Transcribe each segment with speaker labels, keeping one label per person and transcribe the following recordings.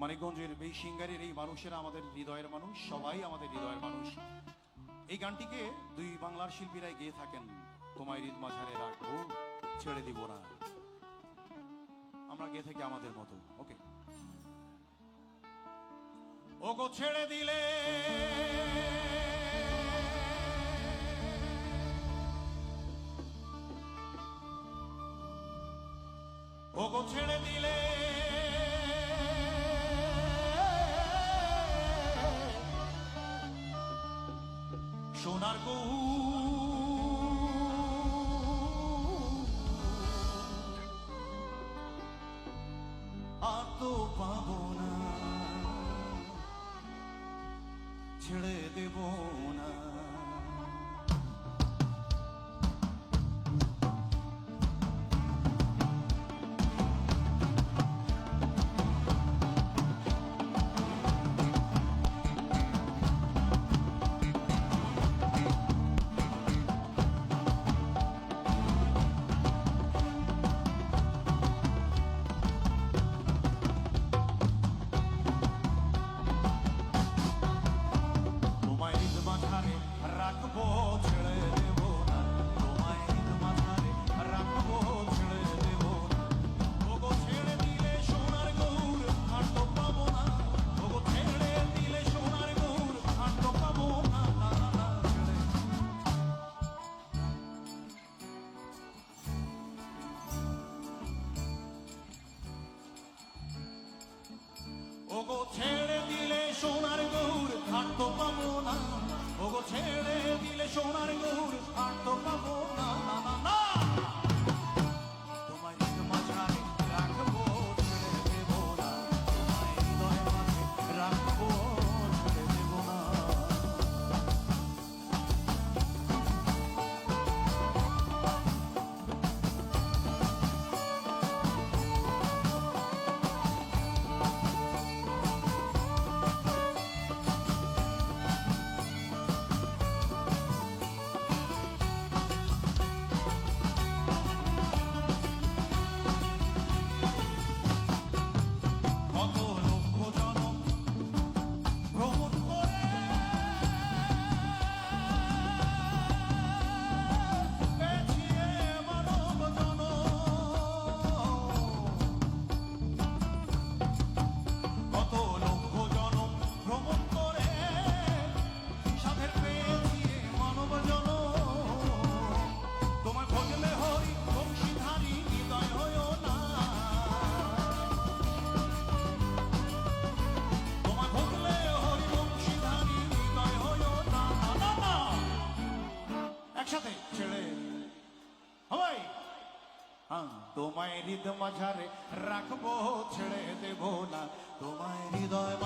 Speaker 1: মানিকগঞ্জের বেইসিঙ্গারের এই মানুষেরা আমাদের হৃদয়ের মানুষ, সবাই আমাদের হৃদয়ের মানুষ। এই গানটিকে দুই বাংলার শিল্পীরাই গিয়ে থাকেন। তোমায় হৃদ মাঝারে রাখব, ছেড়ে দিব না। আমরা গিয়ে থাকি আমাদের মতো, ওকে? ও গো ছেড়ে দিলে। ও গো ছেড়ে দিলে। সোনার গৌ আর তো পাবো না ছেড়ে দেবো তোমায় হৃদ মাঝারে রাখব ছেড়ে দেব না। তোমায় হৃদয়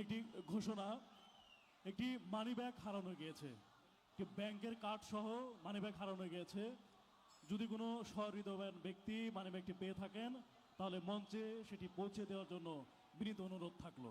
Speaker 2: একটি ঘোষণা, একটি মানি ব্যাগ হারানো গিয়েছে। ব্যাংকের কার্ড সহ মানি ব্যাগ হারানো গিয়েছে। যদি কোনো সহৃদয়বান ব্যক্তি মানি ব্যাগটি পেয়ে থাকেন, তাহলে মঞ্চে সেটি পৌঁছে দেওয়ার জন্য বিনীত অনুরোধ থাকল।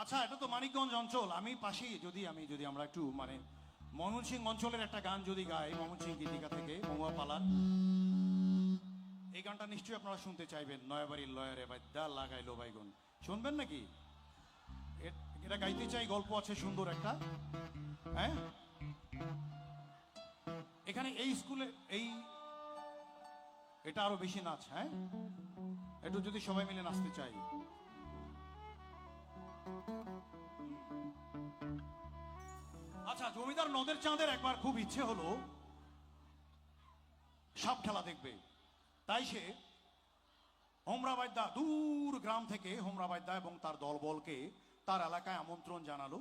Speaker 1: আচ্ছা এটা তো মানিকগঞ্জ অঞ্চল। আমি পাশেই যদি আমি, যদি আমরা একটু মানে ময়মনসিংহ অঞ্চলের একটা গান যদি গাই, ময়মনসিংহ গীতিকা থেকে, মহুয়া পালার এই গানটা নিশ্চয়ই আপনারা শুনতে চাইবেন। নয়াবাড়ির লয়ারে বাদ্যা লাগাইলো বাইগুন। শুনবেন নাকি? এটা গাইতে চাই, গল্প আছে, সুন্দর একটা। হ্যাঁ? এখানে এই স্কুলে, এই, এটা আরও বেশি নাচ হ্যাঁ? একটু যদি সবাই মিলে নাচতে চাই। আচ্ছা জমিদার নদের চাঁদের একবার খুব ইচ্ছে হলো সাপ খেলা দেখবে। তাই সে হোমরাবাদ্যা দূর গ্রাম থেকে হোমরাবাদ্যা এবং তার দলবলকে তার এলাকায় আমন্ত্রণ জানালো।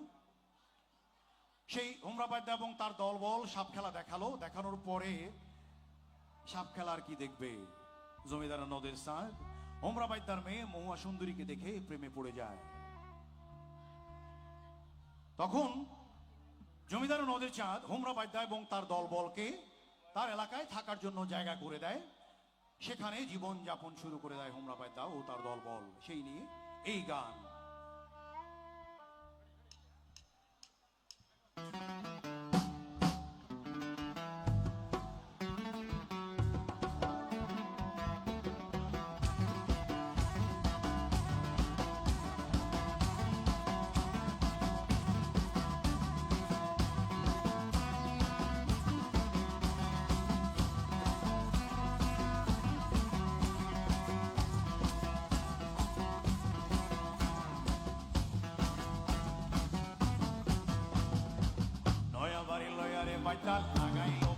Speaker 1: সেই হোমরাবাদ্যা এবং তার দলবল সাপ খেলা দেখাল। দেখানোর পরে সাপ খেলা আর কি দেখবে? জমিদার নদের চাঁদ। হোমরাবাদ্যার মেয়ে মহুয়া সুন্দরীকে দেখে প্রেমে পড়ে যায়। তখন জমিদার নদের চাঁদ হোমরা বাদ্যা এবং তার দলবলকে তার এলাকায় থাকার জন্য জায়গা করে দেয়। সেখানে জীবন যাপন শুরু করে দেয় হোমরা বাদ্যা ও তার দলবল। সেই নিয়ে এই গান। লয়ারে বাদ্যা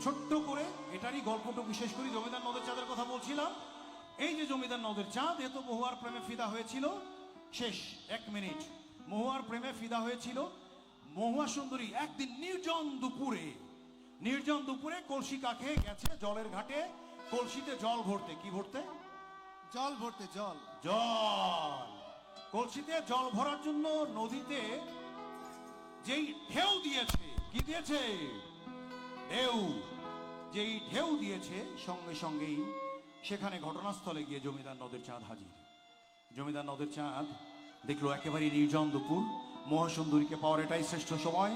Speaker 1: এটারই গল্পটা বিশেষ করি। জমিদার নদের চাঁদের কথা বলছিলাম। এই যে জমিদার নদের চাঁদ এ তো মহুয়ার প্রেমে ফিদা হয়েছিল। শেষ এক মিনিট। মহুয়ার প্রেমে ফিদা হয়েছিল মহুয়া সুন্দরী একদিন নির্জন দুপুরে। নির্জন দুপুরে কলসি কাখে গেছে জলের ঘাটে। কলসিতে জল ভরতে কি ভরতে?
Speaker 3: জল ভরতে জল।
Speaker 1: জল। কলসিতে জল ভরার জন্য নদীতে যেই ঢেউ দিয়েছে কি দিয়েছে? ঢেউ, যেই ঢেউ দিয়েছে সঙ্গে সঙ্গেই সেখানে ঘটনাস্থলে গিয়ে জমিদার নদের চাঁদ হাজির। জমিদার নদের চাঁদ দেখল একেবারে নির্জন দুপুর, মহাসুন্দরীকে পাওয়ার এটাই শ্রেষ্ঠ সময়।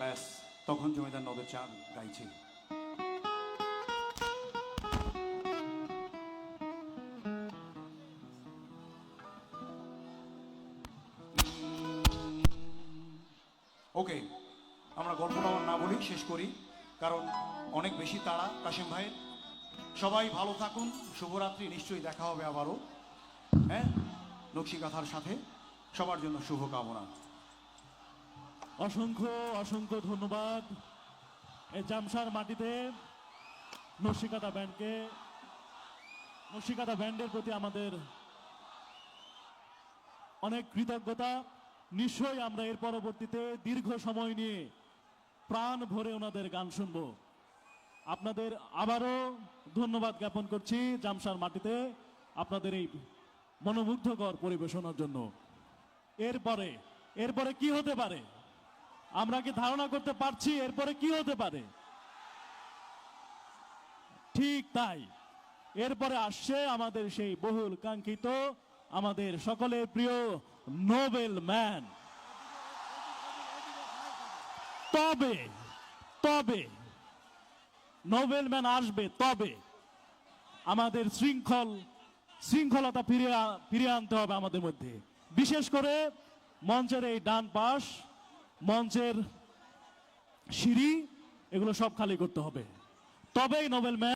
Speaker 1: ব্যাস, তখন জমিদার নদের চাঁদ গাইছে। ওকে, আমরা গল্পটা না বলি শেষ করি। কারণ অনেক বেশি তাড়া, কাশিম ভাইয়ের সবাই ভালো থাকুন, শুভরাত্রি, নিশ্চয়ই দেখা হবে আবারও। হ্যাঁ? নকশিকাথার সাথে। সবার জন্য শুভকামনা।
Speaker 2: অসংখ্য অসংখ্য ধন্যবাদ। এই জামসার মাটিতে নসিকাতা ব্যান্ডকে নসিকাতা ব্যান্ডের প্রতি আমাদের অনেক কৃতজ্ঞতা। নিশ্চয়ই আমরা এর পরবর্তীতে দীর্ঘ সময় নিয়ে প্রাণ ভরে ওনাদের গান শুনব। আপনাদের আবারও ধন্যবাদ জ্ঞাপন করছি জামসার মাটিতে আপনাদের এই মনোমুগ্ধকর পরিবেশনার জন্য। এরপরে এরপরে কি হতে পারে? আমরা কি ধারণা করতে পারছি এরপরে কি হতে পারে? ঠিক তাই। এরপরে আসছে আমাদের সেই বহুল কাঙ্ক্ষিত, আমাদের সকলের প্রিয় নোবেল ম্যান তবে তবে নোবেল ম্যান আসবে, তবে আমাদের শৃঙ্খল, শৃঙ্খলতা ফিরে ফিরে আনতে হবে আমাদের মধ্যে। বিশেষ করে মঞ্চের এই ডান পাশ, মঞ্চের সিঁড়ি, এগুলো সব খালি করতে হবে। তবেই নোবেল ম্যান